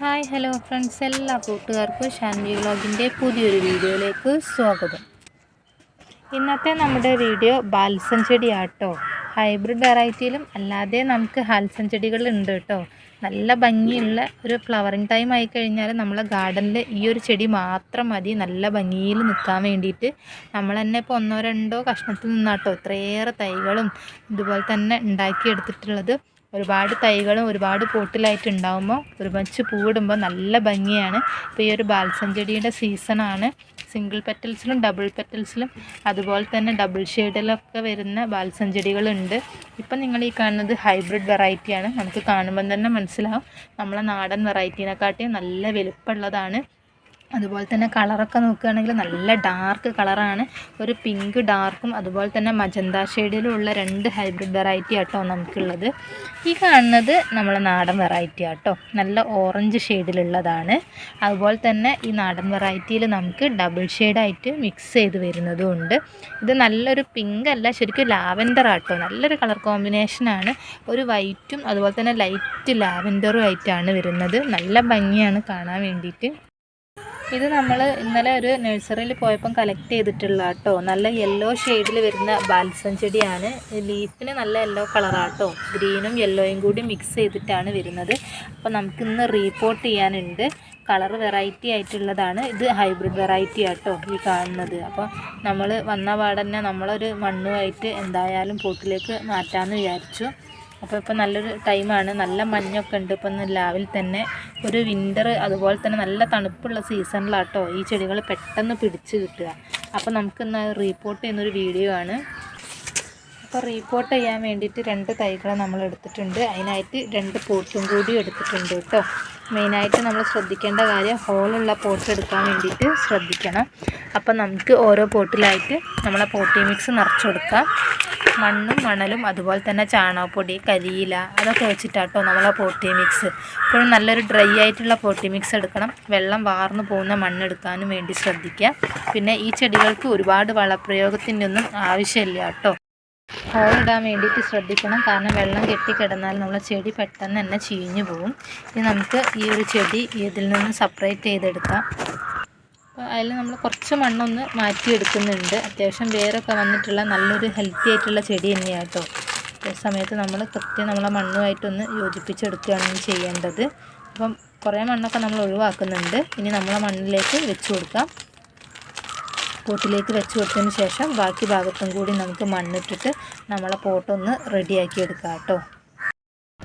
Hi hello friends. എല്ലാ കൂട്ടുകാർക്കും ഷാൻവി വ്ളോഗിന്റെ പുതിയൊരു വീഡിയോയിലേക്ക് സ്വാഗതം. ഇന്നത്തെ നമ്മുടെ വീഡിയോ ബാൽസൻ ചെടിയാട്ടോ. ഹൈബ്രിഡ് വെറൈറ്റിയിലും അല്ലാതെ നമുക്ക് ഹാൽസൻ ചെടികളുണ്ട് കേട്ടോ. നല്ല ഭംഗിയുള്ള ഒരു ഫ്ലവറിങ് ടൈം ആയി കഴിഞ്ഞാൽ നമ്മളെ ഗാർഡനിൽ ഈ ഒരു ചെടി മാത്രം മതി. നല്ല ഭംഗിയിൽ നിൽക്കാൻ വേണ്ടിയിട്ട് നമ്മൾ തന്നെ ഇപ്പോൾ ഒന്നോ രണ്ടോ കഷ്ണത്തിൽ നിന്നാട്ടോ ഇത്രയേറെ തൈകളും ഇതുപോലെ തന്നെ ഉണ്ടാക്കിയെടുത്തിട്ടുള്ളത്. ഒരുപാട് തൈകളും ഒരുപാട് പോട്ടിലായിട്ട് ഉണ്ടാകുമ്പോൾ ഒരുമിച്ച് പൂവിടുമ്പോൾ നല്ല ഭംഗിയാണ്. ഇപ്പോൾ ഈ ഒരു ബാൽസം ചെടിയുടെ സീസണാണ്. സിംഗിൾ പെറ്റൽസിലും ഡബിൾ പെറ്റൽസിലും അതുപോലെ തന്നെ ഡബിൾ ഷെയ്ഡിലൊക്കെ വരുന്ന ബാൽസം ചെടികളുണ്ട് ഇപ്പം നിങ്ങൾ ഈ കാണുന്നത് ഹൈബ്രിഡ് വെറൈറ്റിയാണ്. നമുക്ക് കാണുമ്പം തന്നെ മനസ്സിലാവും. നമ്മളെ നാടൻ വെറൈറ്റീനെക്കാട്ടിയും നല്ല വലുപ്പമുള്ളതാണ്. അതുപോലെ തന്നെ കളറൊക്കെ നോക്കുകയാണെങ്കിൽ നല്ല ഡാർക്ക് കളറാണ് ഒരു പിങ്ക് ഡാർക്കും അതുപോലെ തന്നെ മജന്ത ഷെയ്ഡിലുള്ള രണ്ട് ഹൈബ്രിഡ് വെറൈറ്റി ആട്ടോ നമുക്കുള്ളത്. ഈ കാണുന്നത് നമ്മളെ നാടൻ വെറൈറ്റി ആട്ടോ. നല്ല ഓറഞ്ച് ഷെയ്ഡിലുള്ളതാണ് അതുപോലെ തന്നെ ഈ നാടൻ വെറൈറ്റിയിൽ നമുക്ക് ഡബിൾ ഷെയ്ഡായിട്ട് മിക്സ് ചെയ്ത് വരുന്നതും ഉണ്ട്. ഇത് നല്ലൊരു പിങ്ക് അല്ല ശരിക്കും ലാവൻഡർ ആട്ടോ. നല്ലൊരു കളർ കോമ്പിനേഷനാണ് ഒരു വൈറ്റും അതുപോലെ തന്നെ ലൈറ്റ് ലാവൻഡറും ആയിട്ടാണ് വരുന്നത്. നല്ല ഭംഗിയാണ് കാണാൻ വേണ്ടിയിട്ട്. ഇത് നമ്മൾ ഇന്നലെ ഒരു നഴ്സറിയിൽ പോയപ്പം കളക്ട് ചെയ്തിട്ടുള്ള കേട്ടോ നല്ല യെല്ലോ ഷെയ്ഡിൽ വരുന്ന ബാൽസം ചെടിയാണ്. ലീഫിന് നല്ല യെല്ലോ കളറാട്ടോ ഗ്രീനും യെല്ലോയും കൂടി മിക്സ് ചെയ്തിട്ടാണ് വരുന്നത്. അപ്പോൾ നമുക്കിന്ന് റീപോർട്ട് ചെയ്യാനുണ്ട്. കളർ വെറൈറ്റി ആയിട്ടുള്ളതാണ്. ഇത് ഹൈബ്രിഡ് വെറൈറ്റി ആട്ടോ ഈ കാണുന്നത്. അപ്പോൾ നമ്മൾ വന്ന പാടന്നെ നമ്മളൊരു മണ്ണുമായിട്ട് എന്തായാലും പോട്ടിലേക്ക് മാറ്റാമെന്ന് വിചാരിച്ചു. അപ്പോൾ ഇപ്പോൾ നല്ലൊരു ടൈമാണ് നല്ല മഞ്ഞൊക്കെ ഉണ്ട്. ഇപ്പം രാവിലെ തന്നെ ഒരു വിന്റർ അതുപോലെ തന്നെ നല്ല തണുപ്പുള്ള സീസണിലാട്ടോ ഈ ചെടികൾ പെട്ടെന്ന് പിടിച്ച് കിട്ടുക. അപ്പോൾ നമുക്കിന്ന് റീപ്പോർട്ട് ചെയ്യുന്നൊരു വീഡിയോ ആണ്. അപ്പോൾ റീപ്പോർട്ട് ചെയ്യാൻ വേണ്ടിയിട്ട് രണ്ട് തൈകൾ നമ്മൾ എടുത്തിട്ടുണ്ട്. അതിനായിട്ട് രണ്ട് പോട്ടും കൂടി എടുത്തിട്ടുണ്ട് കേട്ടോ മെയിനായിട്ട് നമ്മൾ ശ്രദ്ധിക്കേണ്ട കാര്യം ഹോളുള്ള പോട്ട് എടുക്കാൻ വേണ്ടിയിട്ട് ശ്രദ്ധിക്കണം. അപ്പം നമുക്ക് ഓരോ പോട്ടിലായിട്ട് നമ്മളെ പോട്ടി മിക്സ് നിറച്ചു കൊടുക്കാം. മണ്ണും മണലും അതുപോലെ തന്നെ ചാണകപ്പൊടി കരിയില അതൊക്കെ വെച്ചിട്ടാട്ടോ നമ്മളെ പോട്ടി മിക്സ് ഇപ്പോഴും നല്ലൊരു ഡ്രൈ ആയിട്ടുള്ള പോട്ടി മിക്സ് എടുക്കണം. വെള്ളം വാർന്നു പോകുന്ന മണ്ണെടുക്കാനും വേണ്ടി ശ്രദ്ധിക്കുക. പിന്നെ ഈ ചെടികൾക്ക് ഒരുപാട് വളപ്രയോഗത്തിന്റെ ഒന്നും ആവശ്യമില്ല കേട്ടോ. ഹോളിടാൻ വേണ്ടിയിട്ട് ശ്രദ്ധിക്കണം. കാരണം വെള്ളം കെട്ടിക്കിടന്നാൽ നമ്മളെ ചെടി പെട്ടെന്ന് തന്നെ ചീഞ്ഞു പോകും. ഇനി നമുക്ക് ഈ ഒരു ചെടി ഇതിൽ നിന്ന് സെപ്പറേറ്റ് ചെയ്തെടുക്കാം. അപ്പോൾ അതിൽ നമ്മൾ കുറച്ച് മണ്ണൊന്ന് മാറ്റിയെടുക്കുന്നുണ്ട്. അത്യാവശ്യം വേരൊക്കെ വന്നിട്ടുള്ള നല്ലൊരു ഹെൽത്തി ആയിട്ടുള്ള ചെടി തന്നെയാണ് കേട്ടോ അതേ സമയത്ത് നമ്മൾ കൃത്യം നമ്മളെ മണ്ണുമായിട്ടൊന്ന് യോജിപ്പിച്ചെടുക്കുകയാണ് ചെയ്യേണ്ടത്. അപ്പം കുറേ മണ്ണൊക്കെ നമ്മൾ ഒഴിവാക്കുന്നുണ്ട്. ഇനി നമ്മളെ മണ്ണിലേക്ക് വെച്ച് കൊടുക്കാം. പോട്ടിലേക്ക് വെച്ച് കൊടുത്തതിന് ശേഷം ബാക്കി ഭാഗത്തും കൂടി നമുക്ക് മണ്ണിട്ടിട്ട് നമ്മളെ പോട്ടൊന്ന് റെഡിയാക്കി എടുക്കാം കേട്ടോ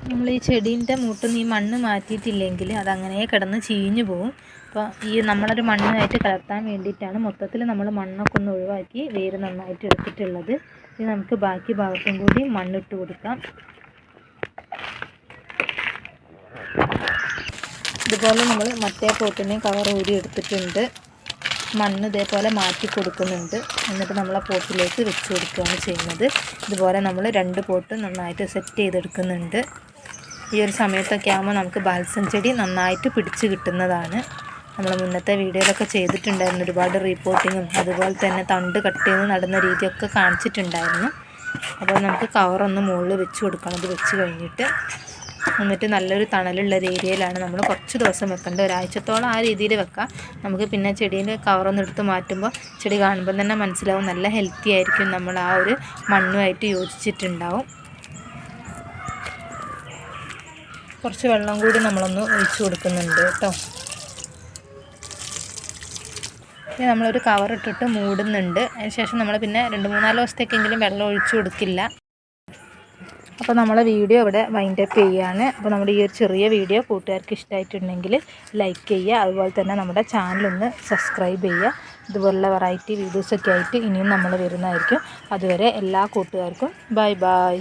നമ്മൾ ഈ ചെടീന്റെ മൂട്ടിൽ ഈ മണ്ണ് മാറ്റിയിട്ടില്ലെങ്കിൽ അതങ്ങനെ കിടന്ന് ചീഞ്ഞു പോകും അപ്പോൾ ഈ നമ്മളൊരു മണ്ണായിട്ട് കലർത്താൻ വേണ്ടിയിട്ടാണ് മൊത്തത്തിൽ നമ്മൾ മണ്ണൊക്കെ ഒന്ന് ഒഴിവാക്കി വേര് നന്നായിട്ട് എടുത്തിട്ടുള്ളത്. ഇനി നമുക്ക് ബാക്കി ഭാഗത്തും കൂടി മണ്ണിട്ട് കൊടുക്കാം. ഇതുപോലെ നമ്മൾ മറ്റേ പോട്ടിനെ കവർ ഊരി എടുത്തിട്ടുണ്ട്. മണ്ണ് ഇതേപോലെ മാറ്റി കൊടുക്കുന്നുണ്ട്. എന്നിട്ട് നമ്മൾ ആ പോട്ടിലേക്ക് വെച്ച് കൊടുക്കുകയാണ് ചെയ്യുന്നത്. ഇതുപോലെ നമ്മൾ രണ്ട് പോട്ട് നന്നായിട്ട് സെറ്റ് ചെയ്തെടുക്കുന്നുണ്ട്. ഈ ഒരു സമയത്തൊക്കെ ആകുമ്പോൾ നമുക്ക് ബാൽസം ചെടി നന്നായിട്ട് പിടിച്ച് കിട്ടുന്നതാണ്. നമ്മൾ മുന്നത്തെ വീഡിയോയിലൊക്കെ ചെയ്തിട്ടുണ്ടായിരുന്നു. ഒരുപാട് റിപ്പോർട്ടിങ്ങും അതുപോലെ തന്നെ തണ്ട് കട്ട് ചെയ്ത് നടന്ന രീതിയൊക്കെ കാണിച്ചിട്ടുണ്ടായിരുന്നു. അപ്പോൾ നമുക്ക് കവറൊന്ന് മുകളിൽ വെച്ച് കൊടുക്കണം. അത് വെച്ച് കഴിഞ്ഞിട്ട് എന്നിട്ട് നല്ലൊരു തണലുള്ള ഒരു ഏരിയയിലാണ് നമ്മൾ കുറച്ച് ദിവസം വെക്കേണ്ടത്. ഒരാഴ്ചത്തോളം ആ രീതിയിൽ വെക്കാം. നമുക്ക് പിന്നെ ചെടീന്റെ കവറൊന്നും എടുത്ത് മാറ്റുമ്പോൾ ചെടി കാണുമ്പോൾ തന്നെ മനസ്സിലാവും നല്ല ഹെൽത്തി ആയിരിക്കും നമ്മൾ ആ ഒരു മണ്ണുമായിട്ട് യോജിച്ചിട്ടുണ്ടാവും. കുറച്ച് വെള്ളം കൂടി നമ്മളൊന്ന് ഒഴിച്ചു കൊടുക്കുന്നുണ്ട് കേട്ടോ. ഇനി നമ്മളൊരു കവറിട്ടിട്ട് മൂടുന്നുണ്ട്. അതിന് ശേഷം നമ്മൾ പിന്നെ രണ്ട് മൂന്നാൽ ദിവസത്തേക്കെങ്കിലും വെള്ളം ഒഴിച്ചു കൊടുക്കില്ല. അപ്പോൾ നമ്മളെ വീഡിയോ ഇവിടെ വൈൻഡപ്പ് ചെയ്യുകയാണ് അപ്പോൾ നമ്മുടെ ഈ ഒരു ചെറിയ വീഡിയോ കൂട്ടുകാർക്ക് ഇഷ്ടമായിട്ടുണ്ടെങ്കിൽ ലൈക്ക് ചെയ്യുക. അതുപോലെ തന്നെ നമ്മുടെ ചാനലൊന്ന് സബ്സ്ക്രൈബ് ചെയ്യുക. ഇതുപോലുള്ള വെറൈറ്റി വീഡിയോസൊക്കെ ആയിട്ട് ഇനിയും നമ്മൾ വരുന്നതായിരിക്കും. അതുവരെ എല്ലാ കൂട്ടുകാർക്കും ബൈ ബൈ